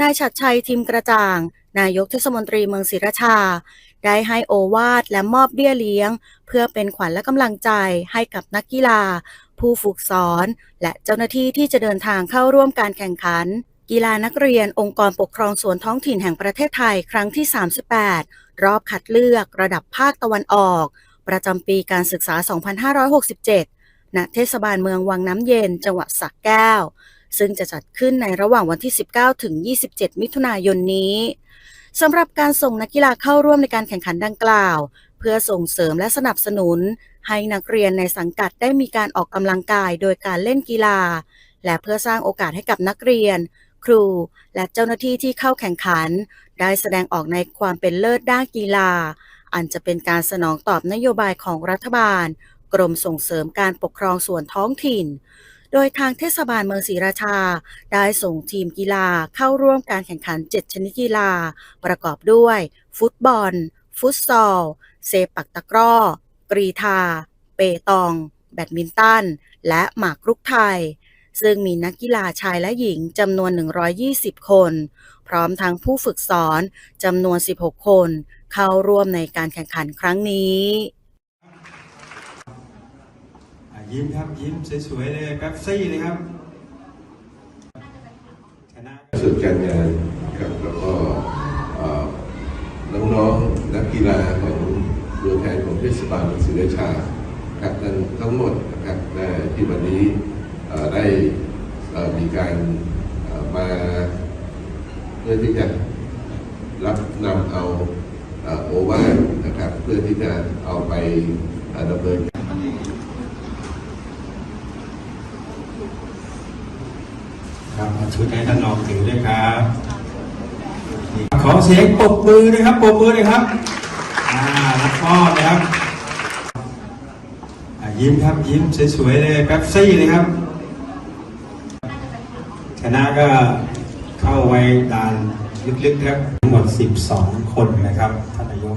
นายชัดชัยทิมกระจ่าง นายกเทศมนตรีเมืองศรีราชา ได้ให้โอวาทและมอบเบี้ยเลี้ยง เพื่อเป็นขวัญและกำลังใจให้กับนักกีฬา ผู้ฝึกสอน และเจ้าหน้าที่ที่จะเดินทางเข้าร่วมการแข่งขัน กีฬานักเรียนองค์กรปกครองส่วนท้องถิ่นแห่งประเทศไทยครั้งที่ 38 รอบคัดเลือกระดับภาคตะวันออก ประจำปีการศึกษา 2567ณเทศบาลเมืองวังน้ำเย็น จังหวัดสระแก้ว ซึ่งจะจัดขึ้นในระหว่างวันที่ 19 ถึง 27 มิถุนายนนี้สำหรับการส่งนักกีฬาเข้าร่วมในการแข่งขันดังกล่าว เพื่อส่งเสริมและสนับสนุน ให้นักเรียนในสังกัดได้มีการออกกำลังกายโดยการเล่นกีฬา และเพื่อสร้างโอกาสให้กับนักเรียน ครู และเจ้าหน้าที่ที่เข้าแข่งขัน ได้แสดงออกในความเป็นเลิศด้านกีฬา อันจะเป็นการสนองตอบนโยบายของรัฐบาล กรมส่งเสริมการปกครองส่วนท้องถิ่น โดยทางเทศบาลเมืองศรีราชา ได้ส่งทีมกีฬาเข้าร่วมการแข่งขัน 7 ชนิดกีฬา ประกอบด้วย ฟุตบอล ฟุตซอล เซปักตะกร้อ กรีธา เปตอง แบดมินตัน และหมากรุกไทย ซึ่งมีนักกีฬาชายและหญิงจำนวน 120 คน พร้อมทั้งผู้ฝึกสอนจำนวน 16 คน เข้าร่วมในการแข่งขันครั้งนี้ ยิ้มครับ ยิ้มสวยๆเลยแป๊บซี่เลยครับชนะส่วนการงานครับแล้วก็น้องๆนักกีฬาของตัวแทนของเทศบาลเมืองศรีราชาครับทั้งทั้งหมดนะครับที่วันนี้ได้มีการมาเพื่อที่จะรับนำเอาโอวาทนะครับ เพื่อที่จะเอาไปดำเนิน ครับชุดให้ท่านรองถือด้วยครับ ขอเสียงปรบมือนะครับปรบมือเลยครับอ่ารับมอบนะครับยิ้มครับยิ้มสวยๆเลยแป๊บซี่เลยครับ ชนะก็เข้าไว้ด่านลึกๆครับทั้งหมด 12 คนนะครับท่านนายก